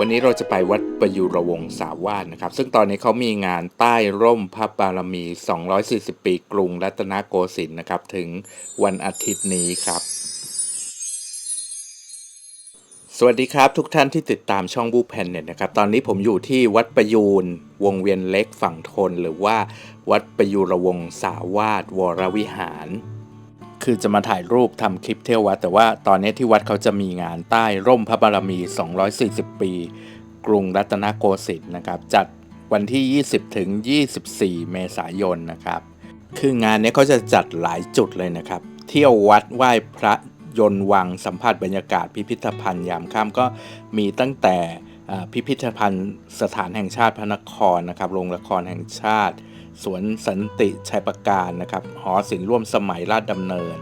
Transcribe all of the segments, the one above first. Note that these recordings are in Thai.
วันนี้เราจะไปวัดประยุรวงศาวาสนะครับ ซึ่งตอนนี้เขามีงานใต้ร่มพระบารมี 240 ปีกรุงรัตนโกสินทร์นะครับ ถึงวันอาทิตย์นี้ครับ สวัสดีครับทุกท่านที่ติดตามช่องบูแพนเน็ตนะครับ ตอนนี้ผมอยู่ที่วัดประยูรวงเวียนเล็กฝั่งทน หรือว่าวัดประยูรวงศาวาสวรวิหาร คือจะมาถ่ายรูปทำคลิปเที่ยววัด แต่ว่าตอนนี้ที่วัดเขาจะมีงานใต้ร่มพระบารมี 240 ปี กรุงรัตนโกสินทร์นะครับ จัดวันที่ 20 ถึง 24 เมษายนนะครับ คืองานนี้เขาจะจัดหลายจุดเลยนะครับ เที่ยววัดไหว้พระยนต์วังสัมผัสบรรยากาศพิพิธภัณฑ์ยามค่ำก็มีตั้งแต่พิพิธภัณฑ์สถานแห่งชาติพระนครนะครับโรงละครแห่งชาติ สวนสันติชัยประการนะครับ หอศิลป์ร่วมสมัยราชดำเนิน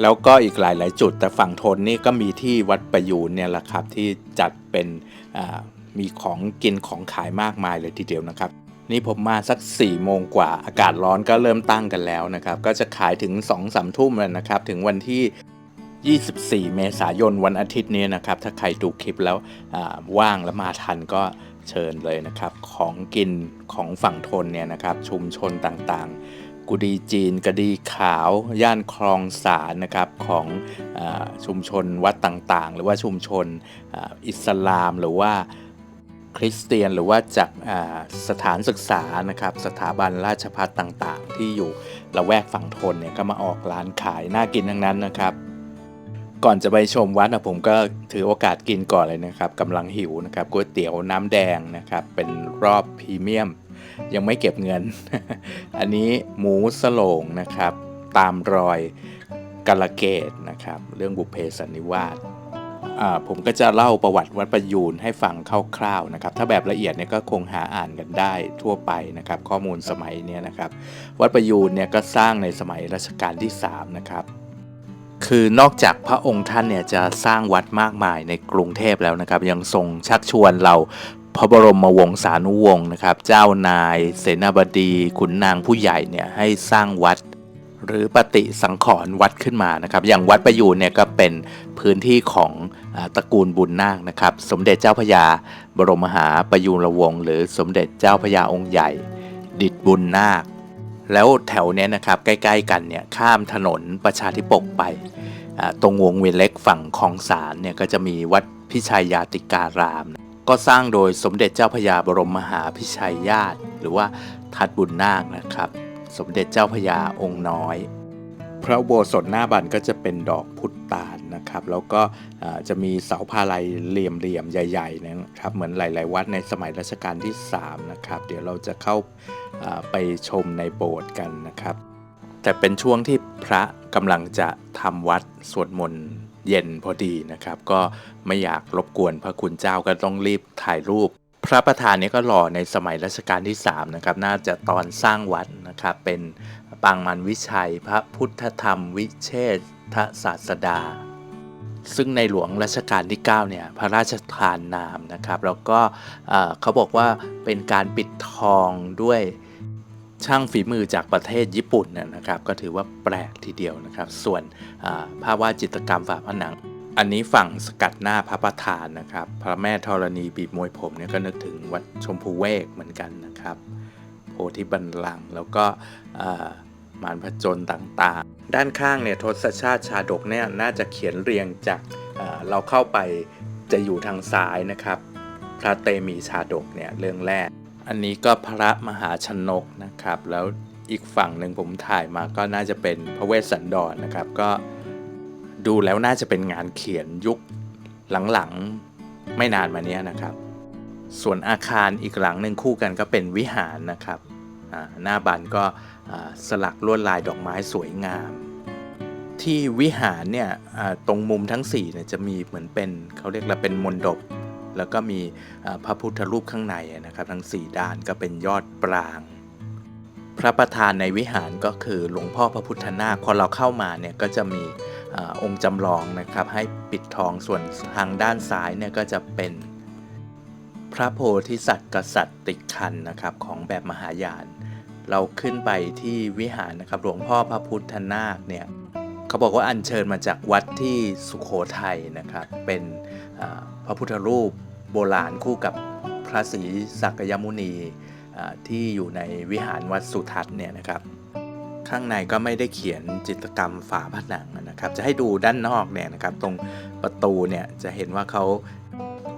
แล้วก็อีกหลาย ๆ จุด แต่ฝั่งทนนี่ก็มีที่วัดประยูนเนี่ยแหละครับ ที่จัดเป็นมีของกินของขายมากมายเลยทีเดียวนะครับ นี่ผมมาสัก4ี่โมงกว่าอากาศร้อนก็เริ่มตั้งกันแล้วนะครับ ก็จะขายถึง2องสามทุ่มแล้วนะครับ ถึงวันที่ 24 เมษายนวันอาทิตย์นี้นะครับ ถ้าใครดูคลิปแล้วว่างแล้วมาทันก็ เชิญเลยนะครับ ของกินของฝั่งทนเนี่ยนะครับ ชุมชนต่างๆ กุดีจีนกระดีขาว ย่านคลองสารนะครับของอชุมชนวัดต่างๆ หรือว่าชุมชนออิสลามหรือว่าคริสเตียนหรือว่าจากาสถานศึกษานะครับสถาบันราชพัฒต่างๆ ที่อยู่ละแวกฝั่งทนเนี่ยก็มาออกร้านขายน่ากินทั้งนั้นนะครับ ก่อนจะไปชมวัดนะผมก็ถือโอกาสกินก่อนเลยนะครับกำลังหิวนะครับก๋วยเตี๋ยวน้ำแดงนะครับเป็นรอบพรีเมียม ยังไม่เก็บเงิน อันนี้หมูสโลงนะครับ ตามรอยกาลเกตนะครับ เรื่องบุพเพสันนิวาสผมก็จะเล่าประวัติวัดประยูนให้ฟังคร่าวๆนะครับ ถ้าแบบละเอียดเนี่ยก็คงหาอ่านกันได้ทั่วไปนะครับ ข้อมูลสมัยเนี้นะครับ วัดประยูนเนี่ยก็สร้างในสมัยรัชกาลที่3นะครับ คือนอกจากพระองค์ท่านเนี่ยจะสร้างวัดมากมายในกรุงเทพแล้วนะครับ ยังทรงชักชวนเราพระบรมวงศานุวงศ์นะครับ เจ้านาย เสนาบดีขุนนางผู้ใหญ่เนี่ยให้สร้างวัด หรือปฏิสังขรณ์วัดขึ้นมานะครับ อย่างวัดประยูนเนี่ยก็เป็นพื้นที่ของตระกูลบุญนาคนะครับ สมเด็จเจ้าพยาบรมมหาประยูรวงศ์หรือสมเด็จเจ้าพยาองค์ใหญ่ ดิดบุญนาค แล้วแถวเนี้ยนะครับใกล้ๆกันเนี่ยข้ามถนนประชาธิปกไปตรงวงเวียนเล็กฝั่งคลองสารเนี่ยก็จะมีวัดพิชัยยาติการาม ก็สร้างโดยสมเด็จเจ้าพยาบรมมหาพิชัยญาติ หรือว่าทัดบุญนาคนะครับ สมเด็จเจ้าพยาองค์น้อย พระโบสถหน้าบันก็จะเป็นดอกพุตตาลนะครับ แล้วก็จะมีเสาพาลัยเหลี่ยมๆใหญ่ๆนะครับเหมือนหลาย ๆ วัดในสมัยรัชกาลที่ 3 นะครับ เดี๋ยวเราจะเข้า ไปชมในโบสถ์กันนะครับ แต่เป็นช่วงที่พระกำลังจะทำวัดสวดมนต์เย็นพอดีนะครับ ก็ไม่อยากรบกวนพระคุณเจ้าก็ต้องรีบถ่ายรูป พระประธานนี้ก็หล่อในสมัยรัชกาลที่3นะครับน่าจะตอนสร้างวัดนะครับเป็นปางมันวิชัย พระพุทธธรรมวิเชษทศาสดา ซึ่งในหลวงรัชกาลที่9เนี่ยพระราชทานนามนะครับ แล้วก็เขาบอกว่าเป็นการปิดทองด้วยช่างฝีมือจากประเทศญี่ปุ่นนะนะครับ ก็ถือว่าแปลกทีเดียวนะครับ ส่วนภาพวาดจิตรกรรมฝาผนัง อันนี้ฝั่งสกัดหน้าพระประธานนะครับ พระแม่ธรณีบีบมวยผมเนี่ยก็นึกถึงวัดชมพูเวกเหมือนกันนะครับ โพธิบัลลังก์แล้วก็ มารพจนต่างๆ ด้านข้างเนี่ยทศชาติชาดกเนี่ยน่าจะเขียนเรียงจากเราเข้าไปจะอยู่ทางซ้ายนะครับ พระเตมีชาดกเนี่ยเรื่องแรก อันนี้ก็พระมหาชนกนะครับ แล้วอีกฝั่งหนึ่งผมถ่ายมาก็น่าจะเป็นพระเวสสันดรนะครับ ก็ดูแล้วน่าจะเป็นงานเขียนยุคหลังๆไม่นานมานี้นะครับ ส่วนอาคารอีกหลังหนึ่งคู่กันก็เป็นวิหารนะครับหน้าบันก็ สลักลวดลายดอกไม้สวยงาม ที่วิหารเนี่ยตรงมุมทั้ง4เนี่ยจะมีเหมือนเป็นเขาเรียกว่าเป็นมณฑปแล้วก็มีพระพุทธรูปข้างในนะครับทั้ง 4 ด้านก็เป็นยอดปราง พระประธานในวิหารก็คือหลวงพ่อพระพุทธนาคพอเราเข้ามาเนี่ยก็จะมีอองค์จำลองนะครับให้ปิดทองส่วนทางด้านซ้ายเนี่ยก็จะเป็นพระโพธิสัตว์กษัตริย์ติคันนะครับของแบบมหายาน เราขึ้นไปที่วิหารนะครับ หลวงพ่อพระพุทธนาคเนี่ยเขาบอกว่าอัญเชิญมาจากวัดที่สุโขทัยนะครับ เป็นพระพุทธรูปโบราณคู่กับพระศรีสักยมุนีที่อยู่ในวิหารวัดสุทัศน์เนี่ยนะครับ ข้างในก็ไม่ได้เขียนจิตรกรรมฝาผนังนะครับ จะให้ดูด้านนอกเนี่ยนะครับ ตรงประตูเนี่ยจะเห็นว่าเขา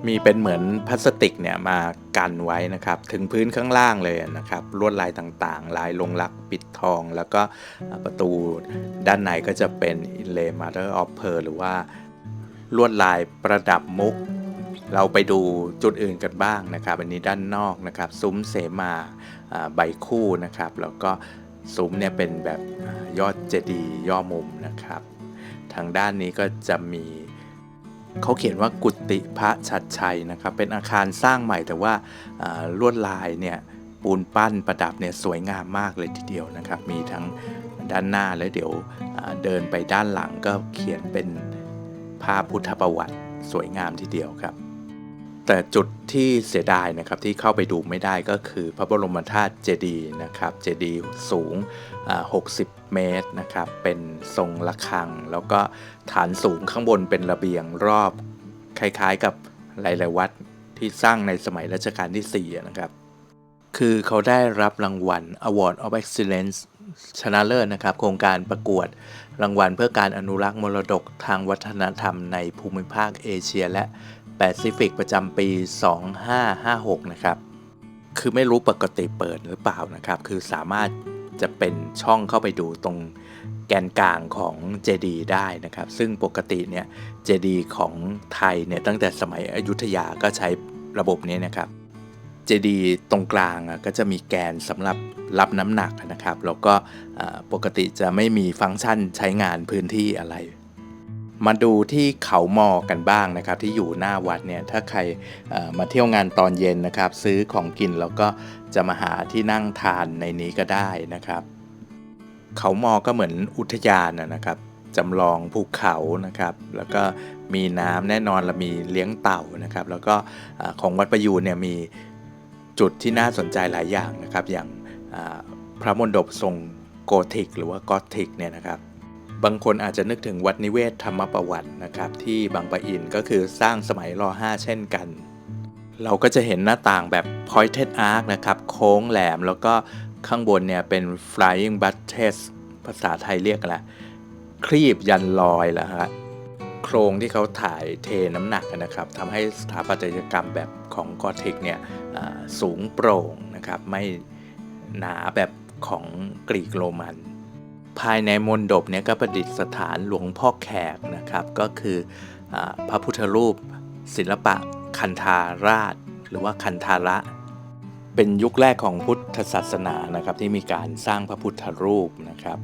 มีเป็นเหมือนพลาสติกเนี่ยมากันไว้นะครับ ถึงพื้นข้างล่างเลยนะครับ ลวดลายต่างๆ ลายลงรักปิดทอง แล้วก็ประตูด้านในก็จะเป็น inlay mother of pearl หรือว่าลวดลายประดับมุก เราไปดูจุดอื่นกันบ้างนะครับ อันนี้ด้านนอกนะครับ ซุ้มเสมาอ่าใบคู่นะครับ แล้วก็ซุ้มเนี่ยเป็นแบบยอดเจดีย่อมุมนะครับ ทางด้านนี้ก็จะมี เขาเขียนว่ากุฏิพระชัดชัยนะครับ เป็นอาคารสร้างใหม่แต่ว่าลวดลายเนี่ยปูนปั้นประดับเนี่ยสวยงามมากเลยทีเดียวนะครับ มีทั้งด้านหน้าและเดี๋ยวเดินไปด้านหลังก็เขียนเป็นภาพพุทธประวัติสวยงามทีเดียวครับ แต่จุดที่เสียดายนะครับที่เข้าไปดูไม่ได้ก็คือพระบรมธาตุเจดีย์นะครับเจดีย์สูง 60 เมตรนะครับเป็นทรงระฆัง แล้วก็ฐานสูงข้างบนเป็นระเบียงรอบคล้ายๆกับหลายๆวัดที่สร้างในสมัยรัชกาลที่ 4 นะครับ คือเขาได้รับรางวัล Award of Excellence ชนะเลิศนะครับ โครงการประกวดรางวัลเพื่อการอนุรักษ์มรดกทางวัฒนธรรมในภูมิภาคเอเชียและ แปซิฟิกประจำปี 2556 นะครับ คือไม่รู้ปกติเปิดหรือเปล่านะครับ คือสามารถจะเป็นช่องเข้าไปดูตรงแกนกลางของเจดีได้นะครับ ซึ่งปกติเนี่ยเจดีของไทยเนี่ยตั้งแต่สมัยอยุธยาก็ใช้ระบบนี้นะครับเจดีย์ตรงกลางอะก็จะมีแกนสำหรับรับน้ำหนักนะครับ แล้วก็ปกติจะไม่มีฟังก์ชันใช้งานพื้นที่อะไร มาดูที่เขามอกันบ้างนะครับ ที่อยู่หน้าวัดเนี่ยถ้าใครมาเที่ยวงานตอนเย็นนะครับ ซื้อของกินแล้วก็จะมาหาที่นั่งทานในนี้ก็ได้นะครับ เขามอก็เหมือนอุทยานนะครับจำลองภูเขานะครับ แล้วก็มีน้ำแน่นอนและมีเลี้ยงเต่านะครับ แล้วก็ของวัดประยูนเนี่ยมีจุดที่น่าสนใจหลายอย่างนะครับ อย่างพระมณฑปทรงโกธิก หรือว่ากอธิกเนี่ยนะครับ บางคนอาจจะนึกถึงวัดนิเวศธรรมประวัตินะครับ ที่บางปะอินก็คือสร้างสมัยร5เช่นกัน เราก็จะเห็นหน้าต่างแบบ pointed arch นะครับ โค้งแหลมแล้วก็ข้างบนเนี่ยเป็น flying buttress ภาษาไทยเรียกอะครีบยันลอยแล้วฮะโครงที่เขาถ่ายเทน้ำหนักนะครับทำให้สถาปัตยกรรมแบบของกอธิกเนี่ยสูงโปร่งนะครับ ไม่หนาแบบของกรีกโรมัน ภายในมณฑปเนี่ยก็ประดิษฐานหลวงพ่อแขกนะครับ ก็คืออพระพุทธรูป ศิลปะคันธาราช หรือว่าคันธาระ เป็นยุคแรกของพุทธศาสนานะครับที่มีการสร้างพระพุทธรูปนะครับ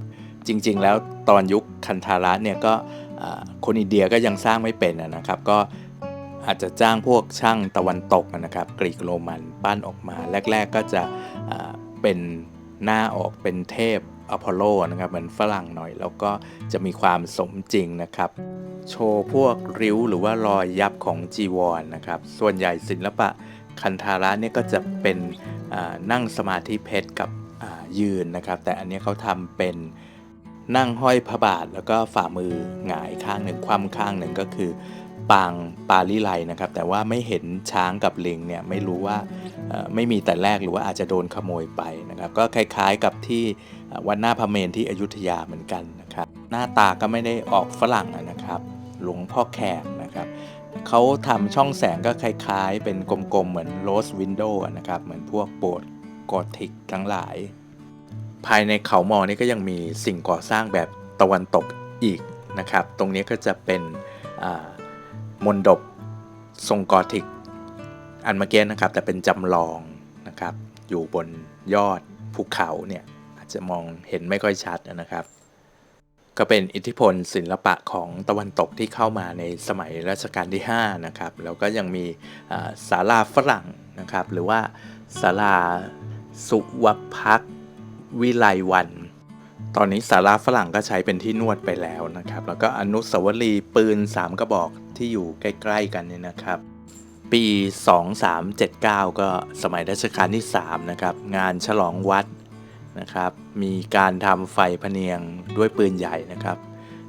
จริงๆแล้วตอนยุคคันธาระเนี่ยก็คนอินเดียก็ยังสร้างไม่เป็นนะครับ ก็อาจจะจ้างพวกช่างตะวันตกนะครับ กรีกโรมันปั้นออกมา แรก ๆก็จะเป็นหน้าออกเป็นเทพ อพอลโลนะครับเหมือนฝรั่งหน่อย แล้วก็จะมีความสมจริงนะครับ โชว์พวกริ้วหรือว่ารอยยับของจีวรนนะครับ ส่วนใหญ่ศิลปะคันธาระเนี่ยก็จะเป็นนั่งสมาธิเพชรกับยืนนะครับ แต่อันนี้เขาทำเป็นนั่งห้อยพระบาทแล้วก็ฝ่ามือหงายข้างหนึ่งคว่ำข้างหนึ่งก็คือปางปาลิไลนะครับ แต่ว่าไม่เห็นช้างกับลิงเนี่ยไม่รู้ว่าไม่มีแต่แรกหรือว่าอาจจะโดนขโมยไปนะครับ ก็คล้ายๆกับที่ วัดหน้าพระเมรที่อยุธยาเหมือนกันนะครับ หน้าตาก็ไม่ได้ออกฝรั่งนะครับ หลวงพ่อแขกนะครับเขาทำช่องแสงก็คล้ายๆ เป็นกลมๆ เหมือนโรสวินโดว์นะครับ เหมือนพวกโบสถ์กอธิกทั้งหลาย ภายในเขามอนี่ก็ยังมีสิ่งก่อสร้างแบบตะวันตกอีกนะครับ ตรงนี้ก็จะเป็นมนดบทรงกอธิก อันเมื่อกี้นะครับ แต่เป็นจำลองนะครับ อยู่บนยอดภูเขาเนี่ย จะมองเห็นไม่ค่อยชัดนะครับ ก็เป็นอิทธิพลศิลปะของตะวันตกที่เข้ามาในสมัยรัชกาลที่ 5 นะครับแล้วก็ยังมีศาลาฝรั่งนะครับ หรือว่าศาลาสุวพักวิไลวัน ตอนนี้ศาลาฝรั่งก็ใช้เป็นที่นวดไปแล้วนะครับ แล้วก็อนุสาวรีย์ปืน 3 กระบอกที่อยู่ใกล้ ๆ กันเนี่ยนะครับปี 2379 ก็สมัยรัชกาลที่ 3 นะครับ งานฉลองวัด นะครับ มีการทำไฟพเนียงด้วยปืนใหญ่นะครับ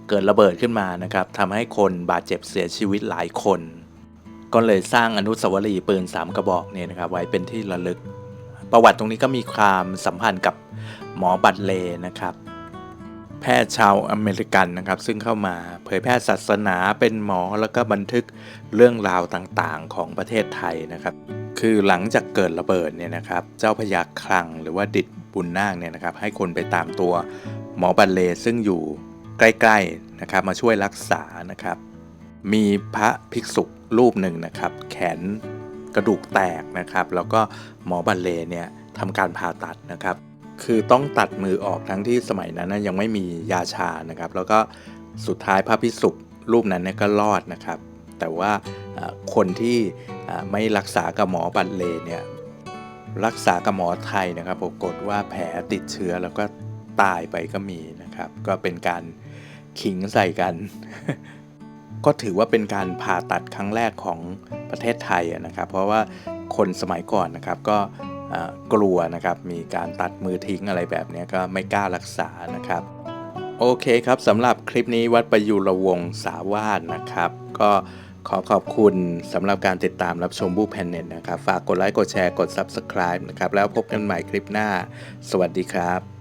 เกิดระเบิดขึ้นมานะครับทำให้คนบาดเจ็บเสียชีวิตหลายคน ก็เลยสร้างอนุสาวรีย์ปืน 3 กระบอกเนี่ยนะครับ ไว้เป็นที่ระลึก ประวัติตรงนี้ก็มีความสัมพันธ์กับหมอบัตเลนะครับ แพทย์ชาวอเมริกันนะครับ ซึ่งเข้ามาเผยแพร่ศาสนาเป็นหมอแล้วก็บันทึกเรื่องราวต่างๆของประเทศไทยนะครับคือหลังจากเกิดระเบิดเนี่ยนะครับ เจ้าพยาคลังหรือว่าดิด บุญนาคเนี่ยนะครับให้คนไปตามตัวหมอบัลเลซึ่งอยู่ใกล้ๆนะครับมาช่วยรักษานะครับ มีพระภิกษุรูปหนึ่งนะครับ แขนกระดูกแตกนะครับ แล้วก็หมอบัลเลเนี่ยทำการผ่าตัดนะครับ คือต้องตัดมือออกทั้งที่สมัยนั้นนะยังไม่มียาชานะครับ แล้วก็สุดท้ายพระภิกษุรูปนั้นเนี่ยก็รอดนะครับ แต่ว่าคนที่ไม่รักษากับหมอบัลเลเนี่ย รักษากับหมอไทยนะครับปรากฏว่าแผลติดเชื้อแล้วก็ตายไปก็มีนะครับ ก็เป็นการขิงใส่กัน ก็ถือว่าเป็นการผ่าตัดครั้งแรกของประเทศไทยนะครับ เพราะว่าคนสมัยก่อนนะครับก็กลัวนะครับ มีการตัดมือทิ้งอะไรแบบนี้ก็ไม่กล้ารักษานะครับ โอเคครับสำหรับคลิปนี้วัดประยุรวงศาวาสนะครับ ก็ ขอขอบคุณสำหรับการติดตามรับชมบูแพนเน็ตนะครับ ฝากกดไลค์ กดแชร์ กด Subscribe นะครับ แล้วพบกันใหม่คลิปหน้า สวัสดีครับ